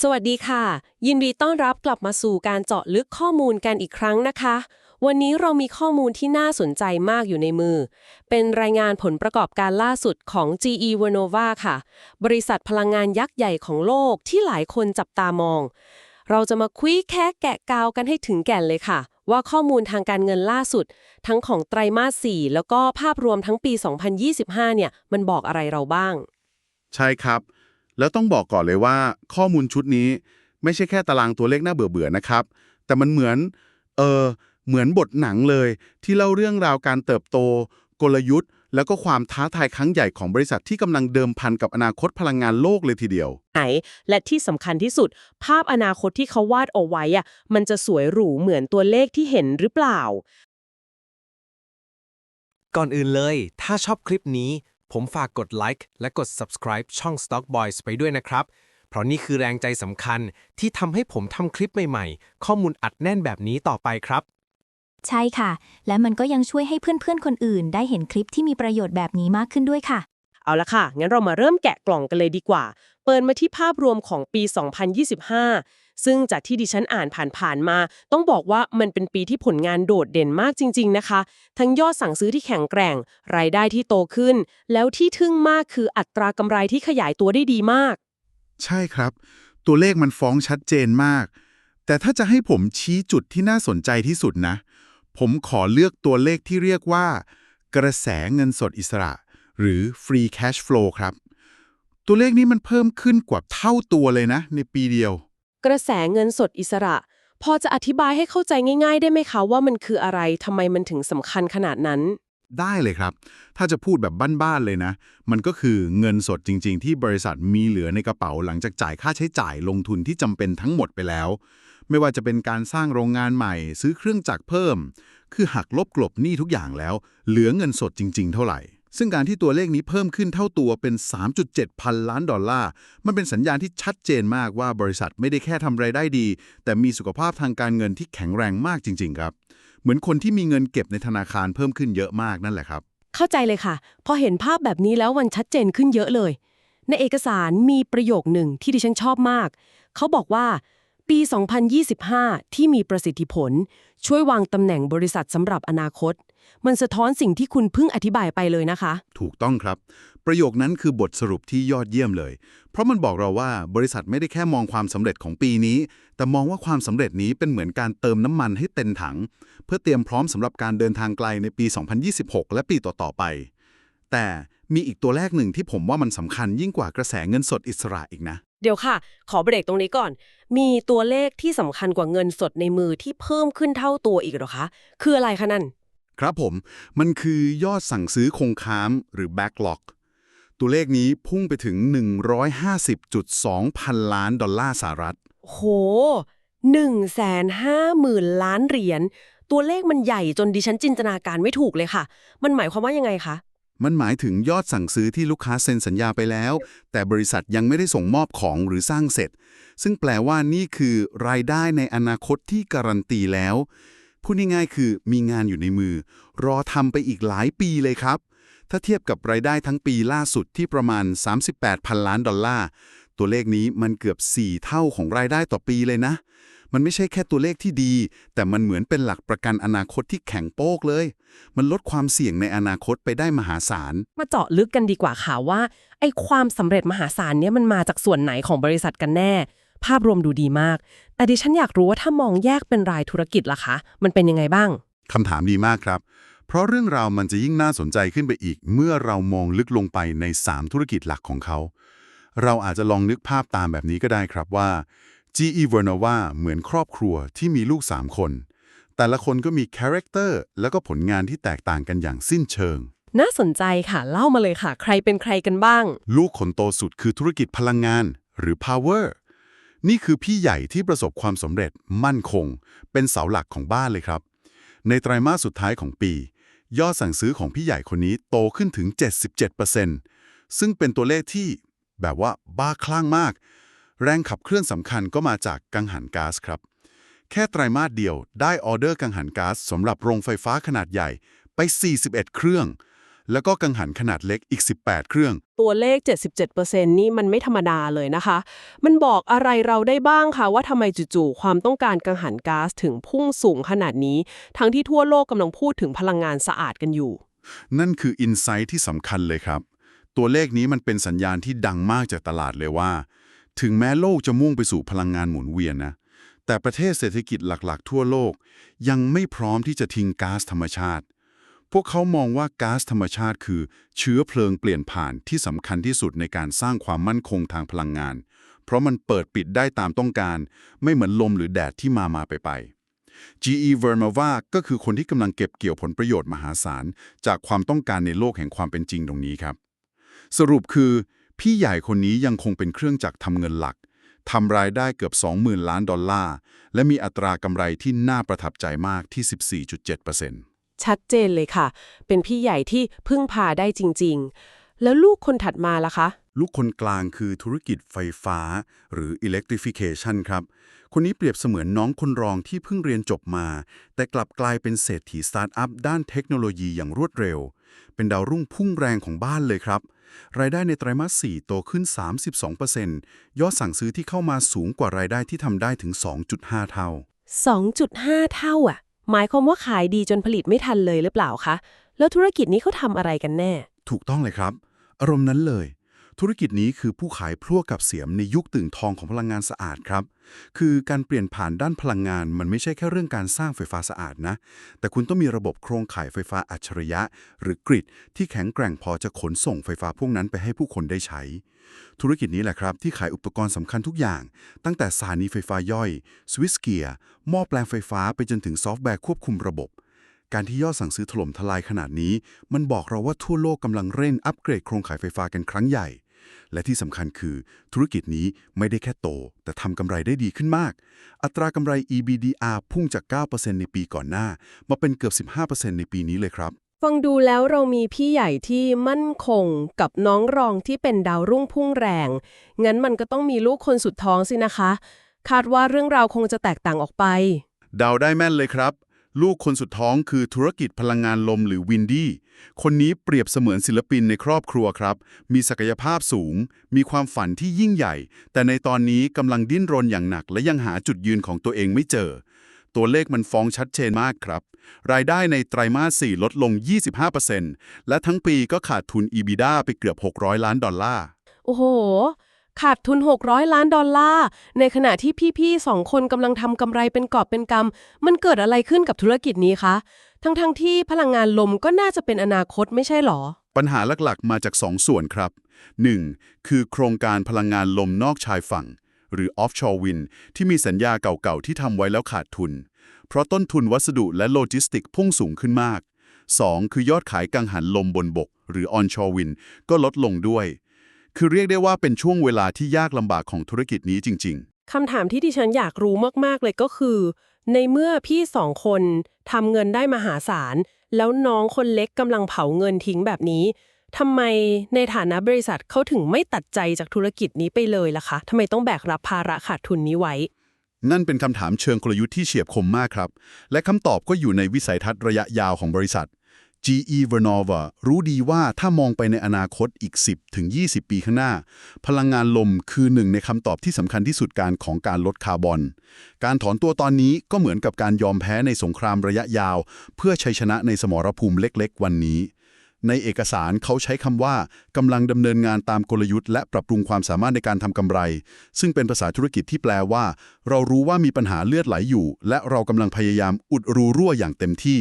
สวัสดีค่ะ ยินดีต้อนรับกลับมาสู่การเจาะลึกข้อมูลกันอีกครั้งนะคะ วันนี้เรามีข้อมูลที่น่าสนใจมากอยู่ในมือ เป็นรายงานผลประกอบการล่าสุดของ GE Vernova ค่ะ บริษัทพลังงานยักษ์ใหญ่ของโลกที่หลายคนจับตามอง เราจะมาคุยแค่แกะกาวกันให้ถึงแก่นเลยค่ะ ว่าข้อมูลทางการเงินล่าสุด ทั้งของไตรมาส 4 แล้วก็ภาพรวมทั้งปี 2025 เนี่ยมันบอกอะไรเราบ้าง ใช่ครับ แล้วต้องบอกก่อนเลยว่า ข้อมูลชุดนี้ไม่ใช่แค่ตารางตัวเลขน่าเบื่อๆนะครับ แต่มันเหมือน เออเหมือนบทหนังเลย ที่เล่าเรื่องราวการเติบโต กลยุทธ์ แล้วก็ความท้าทายครั้งใหญ่ของบริษัทที่กำลังเดิมพันกับอนาคตพลังงานโลกเลยทีเดียว ไหน และที่สำคัญที่สุด ภาพอนาคตที่เขาวาดเอาไว้อะมันจะสวยหรูเหมือนตัวเลขที่เห็นหรือเปล่า ก่อนอื่นเลย ถ้าชอบคลิปนี้ ผมฝากกดไลค์และกด subscribe ช่อง Stock Boys ไปด้วยนะครับ เพราะนี่คือแรงใจสำคัญที่ทำให้ผมทำคลิปใหม่ๆ ข้อมูลอัดแน่นแบบนี้ต่อไปครับ ใช่ค่ะ และมันก็ยังช่วยให้เพื่อนๆ คนอื่น ได้เห็นคลิปที่มีประโยชน์แบบนี้มากขึ้นด้วยค่ะ เอาละค่ะ งั้นเรามาเริ่มแกะกล่องกันเลยดีกว่า เปิดมาที่ภาพรวมของปี 2025 ซึ่งจากที่ดิฉันอ่านผ่านๆมา ต้องบอกว่ามันเป็นปีที่ผลงานโดดเด่นมากจริง ๆนะคะ ทั้งยอดสั่งซื้อที่แข็งแกร่ง รายได้ที่โตขึ้น แล้วที่ทึ่งมากคืออัตรากำไรที่ขยายตัวได้ดีมาก ใช่ครับ ตัวเลขมันฟ้องชัดเจนมาก แต่ถ้าจะให้ผมชี้จุดที่น่าสนใจที่สุดนะ ผมขอเลือกตัวเลขที่เรียกว่า กระแสเงินสดอิสระ หรือ free cash flow ครับ ตัวเลขนี้มันเพิ่มขึ้นกว่าเท่าตัวเลยนะ ในปีเดียว กระแสเงินสดอิสระ พอจะอธิบายให้เข้าใจง่าย ๆ ได้ไหมคะว่ามันคืออะไรทำไมมันถึงสำคัญขนาดนั้น ได้เลยครับ ถ้าจะพูดแบบบ้านๆเลยนะ มันก็คือเงินสดจริง ๆ ที่บริษัทมีเหลือในกระเป๋าหลังจากจ่ายค่าใช้จ่ายลงทุนที่จำเป็นทั้งหมดไปแล้ว ไม่ว่าจะเป็นการสร้างโรงงานใหม่ ซื้อเครื่องจักรเพิ่ม คือหักลบกลบหนี้ทุกอย่างแล้ว เหลือเงินสดจริง ๆ เท่าไหร่ ซึ่งการที่ตัวเลขนี้เพิ่มขึ้นเท่าตัวเป็น 3.7 พันล้านดอลลาร์ มันเป็นสัญญาณที่ชัดเจนมากว่าบริษัทไม่ได้แค่ทำไรายได้ดี แต่มีสุขภาพทางการเงินที่แข็งแรงมากจริง ๆ ครับ เหมือนคนที่มีเงินเก็บในธนาคารเพิ่มขึ้นเยอะมากนั่นแหละครับ เข้าใจเลยค่ะ พอเห็นภาพแบบนี้แล้วมันชัดเจนขึ้นเยอะเลย ในเอกสารมีประโยคหนึ่งที่ดิฉันชอบมาก เขาบอกว่า ปี 2025 ที่มีประสิทธิผล ช่วยวางตำแหน่งบริษัทสำหรับอนาคต มันสะท้อนสิ่งที่คุณเพิ่งอธิบายไปเลยนะคะ ถูกต้องครับ ประโยคนั้นคือบทสรุปที่ยอดเยี่ยมเลย เพราะมันบอกเราว่าบริษัทไม่ได้แค่มองความสำเร็จของปีนี้ แต่มองว่าความสำเร็จนี้เป็นเหมือนการเติมน้ำมันให้เต็มถัง เพื่อเตรียมพร้อมสำหรับการเดินทางไกลในปี 2026 และปีต่อๆไป แต่มีอีกตัวแรกหนึ่งที่ผมว่ามันสำคัญยิ่งกว่ากระแสเงินสดอิสระอีกนะเดี๋ยวค่ะ ขอเบรกตรงนี้ก่อน มีตัวเลขที่สำคัญกว่าเงินสดในมือที่เพิ่มขึ้นเท่าตัวอีกเหรอคะ คืออะไรคะนั่น ครับผม มันคือยอดสั่งซื้อคงค้างหรือ backlog ตัวเลขนี้พุ่งไปถึง 150.2 พันล้านดอลลาร์สหรัฐ โหหนึ่งแสนห้าหมื่นล้านเหรียญ ตัวเลขมันใหญ่จนดิฉันจินตนาการไม่ถูกเลยค่ะ มันหมายความว่ายังไงคะ มันหมายถึงยอดสั่งซื้อที่ลูกค้าเซ็นสัญญาไปแล้ว แต่บริษัทยังไม่ได้ส่งมอบของหรือสร้างเสร็จ ซึ่งแปลว่านี่คือรายได้ในอนาคตที่การันตีแล้ว พูดง่ายๆคือมีงานอยู่ในมือ รอทำไปอีกหลายปีเลยครับ ถ้าเทียบกับรายได้ทั้งปีล่าสุดที่ประมาณ 38พันล้านดอลลาร์ ตัวเลขนี้มันเกือบ 4 เท่าของรายได้ต่อปีเลยนะ มันไม่ใช่แค่ตัวเลขที่ดี แต่มันเหมือนเป็นหลักประกันอนาคตที่แข็งโป๊กเลย มันลดความเสี่ยงในอนาคตไปได้มหาศาล มาเจาะลึกกันดีกว่าค่ะว่าไอ้ความสำเร็จมหาศาลเนี่ยมันมาจากส่วนไหนของบริษัทกันแน่ ภาพรวมดูดีมากแต่ดิฉันอยากรู้ว่าถ้ามองแยกเป็นรายธุรกิจล่ะคะ มันเป็นยังไงบ้าง คำถามดีมากครับ เพราะเรื่องราวมันจะยิ่งน่าสนใจขึ้นไปอีก เมื่อเรามองลึกลงไปใน 3 ธุรกิจหลักของเขา เราอาจจะลองนึกภาพตามแบบนี้ก็ได้ครับว่า GE Vernova เหมือนครอบครัวที่มีลูก 3 คน แต่ละคนก็มีคาแรคเตอร์แล้วก็ผลงานที่แตกต่างกันอย่างสิ้นเชิง น่าสนใจค่ะ เล่ามาเลยค่ะ ใครเป็นใครกันบ้าง ลูกคนโตสุดคือธุรกิจพลังงาน หรือ Power นี่คือพี่ใหญ่ที่ประสบความสำเร็จมั่นคง เป็นเสาหลักของบ้านเลยครับ ในไตรมาสสุดท้ายของปี ยอดสั่งซื้อของพี่ใหญ่คนนี้โตขึ้นถึง 77%ซึ่งเป็นตัวเลขที่แบบว่าบ้าคลั่งมาก แรงขับเคลื่อนสำคัญก็มาจากกังหันก๊าซครับ แค่ไตรมาสเดียวได้ออเดอร์กังหันก๊าซสำหรับโรงไฟฟ้าขนาดใหญ่ไป 41 เครื่อง แล้วก็กังหันขนาดเล็กอีก 18 เครื่อง ตัวเลข 77%นี่มันไม่ธรรมดาเลยนะคะ มันบอกอะไรเราได้บ้างคะว่าทำไมจู่ๆความต้องการกังหันก๊าซถึงพุ่งสูงขนาดนี้ ทั้งที่ทั่วโลกกำลังพูดถึงพลังงานสะอาดกันอยู่ นั่นคืออินไซต์ที่สำคัญเลยครับ ตัวเลขนี้มันเป็นสัญญาณที่ดังมากจากตลาดเลยว่า ถึงแม้โลกจะมุ่งไปสู่พลังงานหมุนเวียนนะแต่ประเทศเศรษฐกิจหลัก ๆ ทั่วโลก ยังไม่พร้อมที่จะทิ้งก๊าซธรรมชาติ พวกเขามองว่าก๊าซธรรมชาติคือ เชื้อเพลิงเปลี่ยนผ่านที่สำคัญที่สุดในการสร้างความมั่นคงทางพลังงาน เพราะมันเปิดปิดได้ตามต้องการ ไม่เหมือนลมหรือแดดที่มามาไปไป GE Vernova ก็คือคนที่กำลังเก็บเกี่ยวผลประโยชน์มหาศาล จากความต้องการในโลกแห่งความเป็นจริงตรงนี้ครับ สรุปคือ พี่ใหญ่คนนี้ยังคงเป็นเครื่องจักรทำเงินหลักทำรายได้เกือบ 20,000 ล้านดอลลาร์ และมีอัตรากำไรที่น่าประทับใจมากที่ 14.7% ชัดเจนเลยค่ะ เป็นพี่ใหญ่ที่พึ่งพาได้จริง ๆ แล้วลูกคนถัดมาล่ะคะ ลูกคนกลางคือธุรกิจไฟฟ้า หรือ electrification ครับ คนนี้เปรียบเสมือนน้องคนรองที่เพิ่งเรียนจบมา แต่กลับกลายเป็นเศรษฐีสตาร์ทอัพด้านเทคโนโลยีอย่างรวดเร็ว เป็นดาวรุ่งพุ่งแรงของบ้านเลยครับ รายได้ในไตรมาส 4 โตขึ้น 32%ยอดสั่งซื้อที่เข้ามาสูงกว่ารายได้ที่ทำได้ถึง 2.5 เท่า 2.5 เท่าอะ หมายความว่าขายดีจนผลิตไม่ทันเลยหรือเปล่าคะ แล้วธุรกิจนี้เขาทำอะไรกันแน่ ถูกต้องเลยครับ อารมณ์นั้นเลย ธุรกิจนี้คือผู้ขายพลั่วกับเสียมในยุคตื่นทองของพลังงานสะอาดครับ คือการเปลี่ยนผ่านด้านพลังงานมันไม่ใช่แค่เรื่องการสร้างไฟฟ้าสะอาดนะ แต่คุณต้องมีระบบโครงข่ายไฟฟ้าอัจฉริยะ หรือกริดที่แข็งแกร่งพอจะขนส่งไฟฟ้าพวกนั้นไปให้ผู้คนได้ใช้ ธุรกิจนี้แหละครับที่ขายอุปกรณ์สำคัญทุกอย่าง ตั้งแต่สถานีไฟฟ้าย่อย สวิตช์เกียร์หม้อแปลงไฟฟ้าไปจนถึงซอฟต์แวร์ควบคุมระบบ การที่ยอดสั่งซื้อถล่มทลายขนาดนี้ มันบอกเราว่าทั่วโลกกำลังเร่งอัปเกรดโครงข่ายไฟฟ้ากันครั้งใหญ่ และที่สำคัญคือ ธุรกิจนี้ไม่ได้แค่โต แต่ทำกำไรได้ดีขึ้นมาก อัตรากำไร EBDR พุ่งจาก 9%ในปีก่อนหน้า มาเป็นเกือบ 15%ในปีนี้เลยครับ ฟังดูแล้วเรามีพี่ใหญ่ที่มั่นคงกับน้องรองที่เป็นดาวรุ่งพุ่งแรง งั้นมันก็ต้องมีลูกคนสุดท้องสินะคะ คาดว่าเรื่องราวคงจะแตกต่างออกไปเดาได้แม่นเลยครับ ลูกคนสุดท้องคือธุรกิจพลังงานลมหรือวินดี้ คนนี้เปรียบเสมือนศิลปินในครอบครัวครับ มีศักยภาพสูง มีความฝันที่ยิ่งใหญ่ แต่ในตอนนี้กำลังดิ้นรนอย่างหนัก และยังหาจุดยืนของตัวเองไม่เจอ ตัวเลขมันฟ้องชัดเจนมากครับ รายได้ในไตรมาส 4 ลดลง 25%และทั้งปีก็ขาดทุน EBITDA ไปเกือบ 600 ล้านดอลลาร์ โอ้โห ขาดทุน 600 ล้านดอลลาร์ ในขณะที่พี่ๆสองคนกำลังทำกำไรเป็นกอบเป็นกำ มันเกิดอะไรขึ้นกับธุรกิจนี้คะ ทั้งๆทที่พลังงานลมก็น่าจะเป็นอนาคตไม่ใช่หรอ ปัญหาหลักๆ มาจาก 2 ส่วนครับ 1. คือโครงการพลังงานลมนอกชายฝั่ง หรือ offshore wind ที่มีสัญญาเก่าๆ ที่ทำไว้แล้วขาดทุน เพราะต้นทุนวัสดุและโลจิสติกพุ่งสูงขึ้นมาก 2. คือยอดขายกังหันลมบนบก หรือ onshore wind ก็ลดลงด้วย คือเรียกได้ว่าเป็นช่วงเวลาที่ยากลำบากของธุรกิจนี้จริง ๆคำถามที่ดิฉันอยากรู้มากๆเลยก็คือ ในเมื่อพี่สองคนทำเงินได้มหาศาลแล้วน้องคนเล็กกำลังเผาเงินทิ้งแบบนี้ ทำไมในฐานะบริษัทเขาถึงไม่ตัดใจจากธุรกิจนี้ไปเลยล่ะคะทำไมต้องแบกรับภาระขาดทุนนี้ไว้ นั่นเป็นคำถามเชิงกลยุทธ์ที่เฉียบคมมากครับ และคำตอบก็อยู่ในวิสัยทัศน์ระยะยาวของบริษัท GE Vernova รู้ดีว่าถ้ามองไปในอนาคตอีก 10 ถึง 20 ปีข้างหน้า พลังงานลมคือหนึ่งในคำตอบที่สำคัญที่สุดการของการลดคาร์บอน การถอนตัวตอนนี้ก็เหมือนกับการยอมแพ้ในสงครามระยะยาว เพื่อชัยชนะในสมรภูมิเล็กๆ วันนี้ ในเอกสารเขาใช้คำว่ากำลังดำเนินงานตามกลยุทธ์และปรับปรุงความสามารถในการทำกำไร ซึ่งเป็นภาษาธุรกิจที่แปลว่า เรารู้ว่ามีปัญหาเลือดไหลอยู่ และเรากำลังพยายามอุดรูรั่วอย่างเต็มที่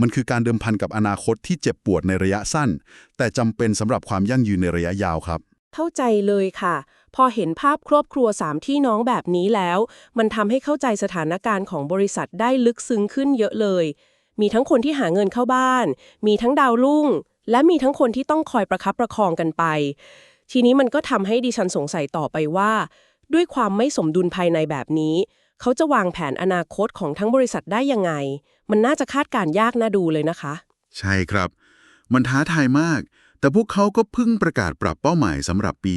มันคือการเดิมพันกับอนาคตที่เจ็บปวดในระยะสั้น แต่จำเป็นสำหรับความยั่งยืนในระยะยาวครับ เข้าใจเลยค่ะ พอเห็นภาพครอบครัวสามที่น้องแบบนี้แล้ว มันทำให้เข้าใจสถานการณ์ของบริษัทได้ลึกซึ้งขึ้นเยอะเลยมีทั้งคนที่หาเงินเข้าบ้าน มีทั้งดาวรุ่ง และมีทั้งคนที่ต้องคอยประคับประคองกันไป ทีนี้มันก็ทำให้ดิฉันสงสัยต่อไปว่า ด้วยความไม่สมดุลภายในแบบนี้ เขาจะวางแผนอนาคตของทั้งบริษัทได้ยังไง มันน่าจะคาดการยากน่าดูเลยนะคะ ใช่ครับ มันท้าทายมาก แต่พวกเขาก็เพิ่งประกาศปรับเป้าหมายสำหรับปี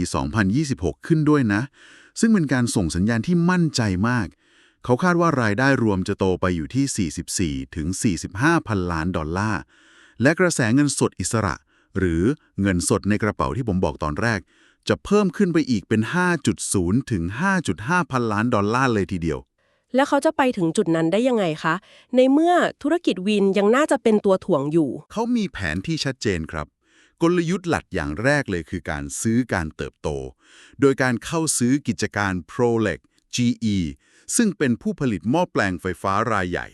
2026 ขึ้นด้วยนะ ซึ่งเป็นการส่งสัญญาณที่มั่นใจมาก เขาคาดว่ารายได้รวมจะโตไปอยู่ที่ 44ถึง45 พันล้านดอลลาร์ และกระแสเงินสดอิสระ หรือเงินสดในกระเป๋าที่ผมบอกตอนแรก จะเพิ่มขึ้นไปอีกเป็น 5.0 ถึง 5.5 พันล้านดอลลาร์เลยทีเดียว แล้วเขาจะไปถึงจุดนั้นได้ยังไงคะ ในเมื่อธุรกิจวินยังน่าจะเป็นตัวถ่วงอยู่ เขามีแผนที่ชัดเจนครับกลยุทธ์หลักอย่างแรกเลยคือการซื้อการเติบโต โดยการเข้าซื้อกิจการ Prolec GE ซึ่งเป็นผู้ผลิตหม้อแปลงไฟฟ้ารายใหญ่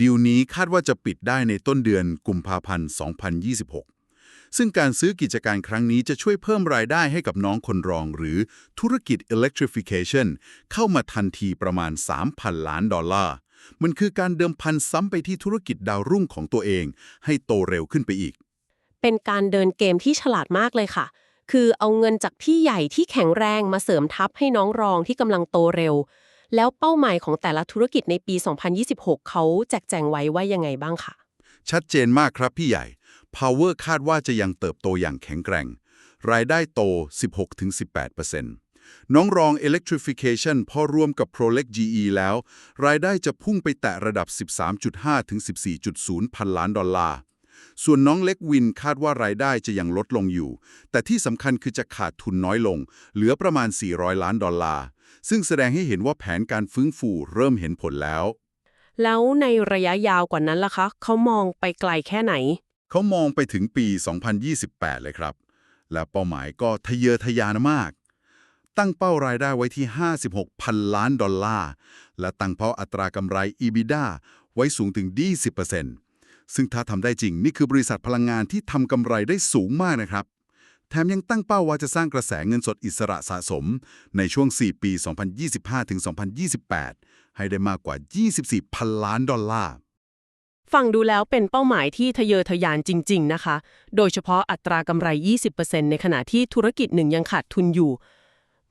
ดีลนี้คาดว่าจะปิดได้ในต้นเดือนกุมภาพันธ์ 2026 ซึ่งการซื้อกิจการครั้งนี้จะช่วยเพิ่มรายได้ให้กับน้องคนรองหรือธุรกิจ Electrification เข้ามาทันทีประมาณ 3,000 ล้านดอลลาร์ มันคือการเดิมพันซ้ำไปที่ธุรกิจดาวรุ่งของตัวเอง ให้โตเร็วขึ้นไปอีก เป็นการเดินเกมที่ฉลาดมากเลยค่ะ คือเอาเงินจากพี่ใหญ่ที่แข็งแรงมาเสริมทัพให้น้องรองที่กำลังโตเร็ว แล้วเป้าหมายของแต่ละธุรกิจในปี 2026 เขาแจกแจงไว้ว่ายังไงบ้างคะชัดเจนมากครับพี่ใหญ่ Power คาดว่าจะยังเติบโตอย่างแข็งแกร่ง รายได้โต 16-18%น้องรอง Electrification พอรวมกับ Prolec GE แล้ว รายได้จะพุ่งไปแตะระดับ 13.5-14.0 พันล้านดอลลาร์ ส่วนน้องเล็กวินคาดว่ารายได้จะยังลดลงอยู่ แต่ที่สำคัญคือจะขาดทุนน้อยลง เหลือประมาณ 400 ล้านดอลลาร์ ซึ่งแสดงให้เห็นว่าแผนการฟื้นฟูเริ่มเห็นผลแล้ว แล้วในระยะยาวกว่านั้นล่ะคะ เขามองไปไกลแค่ไหน เขามองไปถึงปี 2028 เลยครับ และเป้าหมายก็ทะเยอทะยานมาก ตั้งเป้ารายได้ไว้ที่ 56พันล้านดอลลาร์ และตั้งเป้าอัตรากำไร EBITDA ไว้สูงถึง 20%ซึ่งถ้าทำได้จริงนี่คือบริษัทพลังงานที่ทำกำไรได้สูงมากนะครับ แถมยังตั้งเป้าว่าจะสร้างกระแสเงินสดอิสระสะสม ในช่วง 4 ปี 2025-2028 ให้ได้มากกว่า 24 พันล้านดอลลาร์ ฟังดูแล้วเป็นเป้าหมายที่ทะเยอทะยานจริง ๆ นะคะ โดยเฉพาะอัตรากำไร 20%ในขณะที่ธุรกิจหนึ่งยังขาดทุนอยู่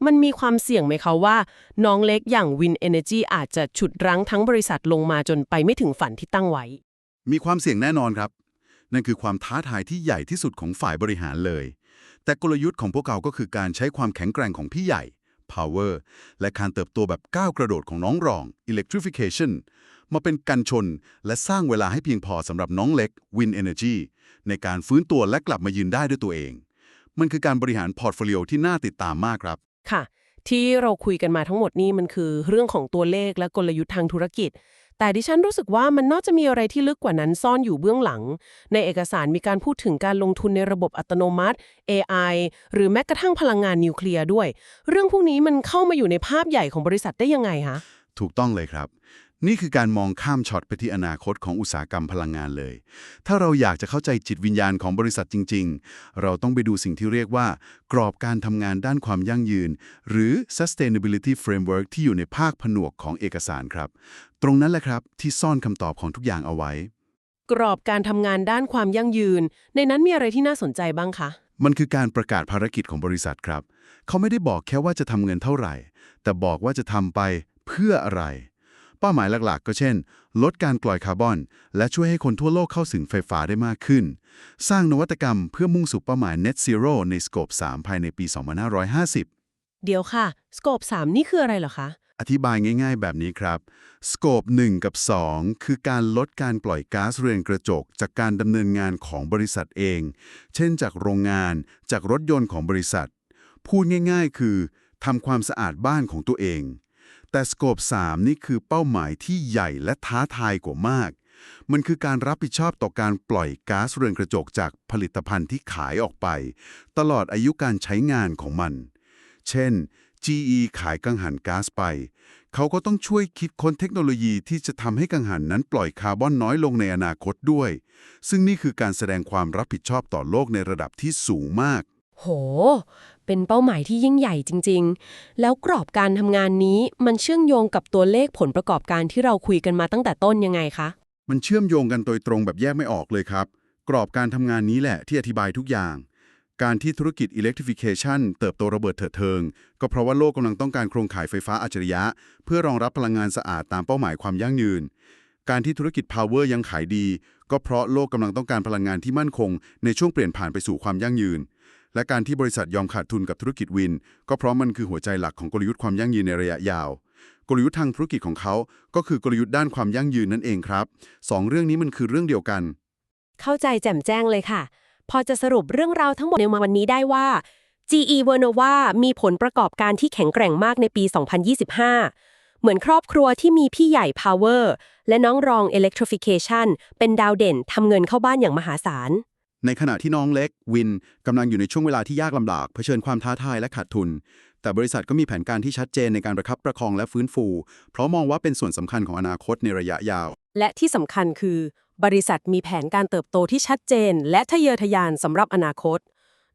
มันมีความเสี่ยงไหมคะว่า น้องเล็กอย่าง Win Energy อาจจะฉุดรั้งทั้งบริษัทลงมาจนไปไม่ถึงฝันที่ตั้งไว้ มีความเสี่ยงแน่นอนครับ นั่นคือความท้าทายที่ใหญ่ที่สุดของฝ่ายบริหารเลย แต่กลยุทธ์ของพวกเขาก็คือการใช้ความแข็งแกร่งของพี่ใหญ่ power และการเติบโตแบบก้าวกระโดดของน้องรอง electrification มาเป็นกันชนและสร้างเวลาให้เพียงพอสำหรับน้องเล็ก Win Energy ในการฟื้นตัวและกลับมายืนได้ด้วยตัวเอง มันคือการบริหารพอร์ตโฟลิโอที่น่าติดตามมากครับ ค่ะ ที่เราคุยกันมาทั้งหมดนี่มันคือเรื่องของตัวเลขและกลยุทธ์ทางธุรกิจ แต่ดิฉันรู้สึกว่ามันน่าจะมีอะไรที่ลึกกว่านั้นซ่อนอยู่เบื้องหลัง ในเอกสารมีการพูดถึงการลงทุนในระบบอัตโนมัติ AI หรือแม้กระทั่งพลังงานนิวเคลียร์ด้วย เรื่องพวกนี้มันเข้ามาอยู่ในภาพใหญ่ของบริษัทได้ยังไงคะ ถูกต้องเลยครับ นี่คือการมองข้ามช็อตไปที่อนาคตของอุตสาหกรรมพลังงานเลย ถ้าเราอยากจะเข้าใจจิตวิญญาณของบริษัทจริง ๆ เราต้องไปดูสิ่งที่เรียกว่า กรอบการทำงานด้านความยั่งยืน หรือ sustainability framework ที่อยู่ในภาคผนวกของเอกสารครับ ตรงนั้นแหละครับที่ซ่อนคำตอบของทุกอย่างเอาไว้ กรอบการทำงานด้านความยั่งยืน ในนั้นมีอะไรที่น่าสนใจบ้างคะ มันคือการประกาศภารกิจของบริษัทครับ เขาไม่ได้บอกแค่ว่าจะทำเงินเท่าไหร่ แต่บอกว่าจะทำไปเพื่ออะไร เป้าหมายหลักๆ ก็เช่น ลดการปล่อยคาร์บอน และช่วยให้คนทั่วโลกเข้าถึงไฟฟ้าได้มากขึ้น สร้างนวัตกรรมเพื่อมุ่งสู่เป้าหมาย Net Zero ในสโคป3 ภายในปี 2550 เดี๋ยวค่ะสโคป3 นี่คืออะไรเหรอคะอธิบายง่าย ๆ แบบนี้ครับ สโคป1กับ 2 คือการลดการปล่อยก๊าซเรือนกระจก จากการดำเนินงานของบริษัทเอง เช่นจากโรงงาน จากรถยนต์ของบริษัท พูดง่าย ๆ คือทำความสะอาดบ้านของตัวเอง แต่สโคป3 นี่คือเป้าหมายที่ใหญ่และท้าทายกว่ามาก มันคือการรับผิดชอบต่อการปล่อยก๊าซเรือนกระจกจากผลิตภัณฑ์ที่ขายออกไป ตลอดอายุการใช้งานของมัน เช่น GE ขายกังหันก๊าซไป เขาก็ต้องช่วยคิดค้นเทคโนโลยีที่จะทำให้กังหันนั้นปล่อยคาร์บอนน้อยลงในอนาคตด้วย ซึ่งนี่คือการแสดงความรับผิดชอบต่อโลกในระดับที่สูงมาก โห เป็นเป้าหมายที่ยิ่งใหญ่จริง ๆ แล้วกรอบการทำงานนี้มันเชื่อมโยงกับตัวเลขผลประกอบการที่เราคุยกันมาตั้งแต่ต้นยังไงคะ มันเชื่อมโยงกันโดยตรงแบบแยกไม่ออกเลยครับ กรอบการทำงานนี้แหละที่อธิบายทุกอย่าง การที่ธุรกิจ Electrification เติบโตระเบิดเถิดเทิง ก็เพราะว่าโลกกำลังต้องการโครงข่ายไฟฟ้าอัจฉริยะ เพื่อรองรับพลังงานสะอาดตามเป้าหมายความยั่งยืน การที่ธุรกิจ Power ยังขายดี ก็เพราะโลกกำลังต้องการพลังงานที่มั่นคง ในช่วงเปลี่ยนผ่านไปสู่ความยั่งยืน และการที่บริษัทยอมขาดทุนกับธุรกิจวิน ก็เพราะมันคือหัวใจหลักของกลยุทธ์ความยั่งยืนในระยะยาว กลยุทธ์ทางธุรกิจของเขา ก็คือกลยุทธ์ด้านความยั่งยืนนั่นเองครับสองเรื่องนี้มันคือเรื่องเดียวกัน เข้าใจแจ่มแจ้งเลยค่ะ พอจะสรุปเรื่องราวทั้งหมดในวันนี้ได้ว่า GE Vernova มีผลประกอบการที่แข็งแกร่งมากในปี 2025 เหมือนครอบครัวที่มีพี่ใหญ่ Power และน้องรอง Electrification เป็นดาวเด่นทำเงินเข้าบ้านอย่างมหาศาล ในขณะที่น้องเล็กวินกำลังอยู่ในช่วงเวลาที่ยากลำบากเผชิญความท้าทายและขาดทุน แต่บริษัทก็มีแผนการที่ชัดเจนในการประคับประคองและฟื้นฟู เพราะมองว่าเป็นส่วนสำคัญของอนาคตในระยะยาว และที่สำคัญคือ บริษัทมีแผนการเติบโตที่ชัดเจน และทะเยอทะยานสำหรับอนาคต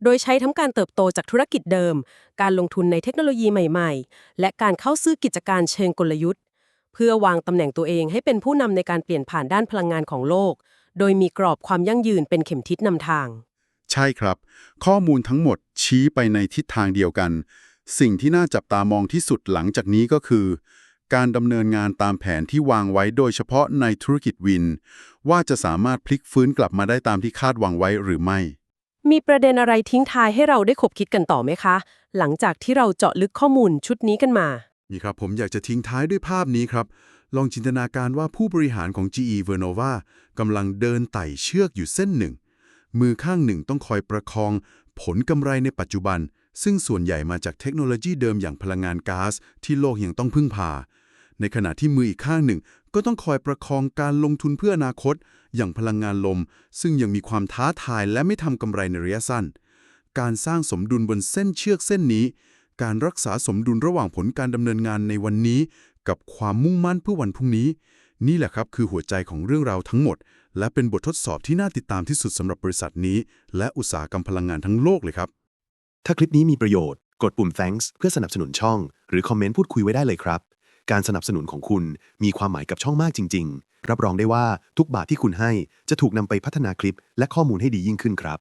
โดยใช้ทั้งการเติบโตจากธุรกิจเดิม การลงทุนในเทคโนโลยีใหม่ ๆ และการเข้าซื้อกิจการเชิงกลยุทธ์ เพื่อวางตำแหน่งตัวเองให้เป็นผู้นำในการเปลี่ยนผ่านด้านพลังงานของโลก โดยมีกรอบความยั่งยืนเป็นเข็มทิศนำทาง ใช่ครับ ข้อมูลทั้งหมดชี้ไปในทิศทางเดียวกัน สิ่งที่น่าจับตามองที่สุดหลังจากนี้ก็คือ การดำเนินงานตามแผนที่วางไว้โดยเฉพาะในธุรกิจวิน ว่าจะสามารถพลิกฟื้นกลับมาได้ตามที่คาดหวังไว้หรือไม่ มีประเด็นอะไรทิ้งท้ายให้เราได้ขบคิดกันต่อไหมคะ หลังจากที่เราเจาะลึกข้อมูลชุดนี้กันมา นี่ครับผมอยากจะทิ้งท้ายด้วยภาพนี้ครับ ลองจินตนาการว่าผู้บริหารของ GE Vernova กำลังเดินไต่เชือกอยู่เส้นหนึ่ง มือข้างหนึ่งต้องคอยประคอง ผลกำไรในปัจจุบัน ซึ่งส่วนใหญ่มาจากเทคโนโลยีเดิมอย่างพลังงานก๊าซที่โลกยังต้องพึ่งพา ในขณะที่มืออีกข้างหนึ่ง ก็ต้องคอยประคองการลงทุนเพื่ออนาคต อย่างพลังงานลม ซึ่งยังมีความท้าทายและไม่ทำกำไรในระยะสั้น การสร้างสมดุลบนเส้นเชือกเส้นนี้การรักษาสมดุลระหว่างผลการดำเนินงานในวันนี้ กับความมุ่งมั่นเพื่อวันพรุ่งนี้ นี่แหละครับคือหัวใจของเรื่องราวทั้งหมด และเป็นบททดสอบที่น่าติดตามที่สุดสำหรับบริษัทนี้ และอุตสาหกรรมพลังงานทั้งโลกเลยครับ ถ้าคลิปนี้มีประโยชน์ กดปุ่ม thanks เพื่อสนับสนุนช่อง หรือคอมเมนต์พูดคุยไว้ได้เลยครับ การสนับสนุนของคุณมีความหมายกับช่องมากจริง ๆ รับรองได้ว่าทุกบาทที่คุณให้จะถูกนำไปพัฒนาคลิป และข้อมูลให้ดียิ่งขึ้นครับ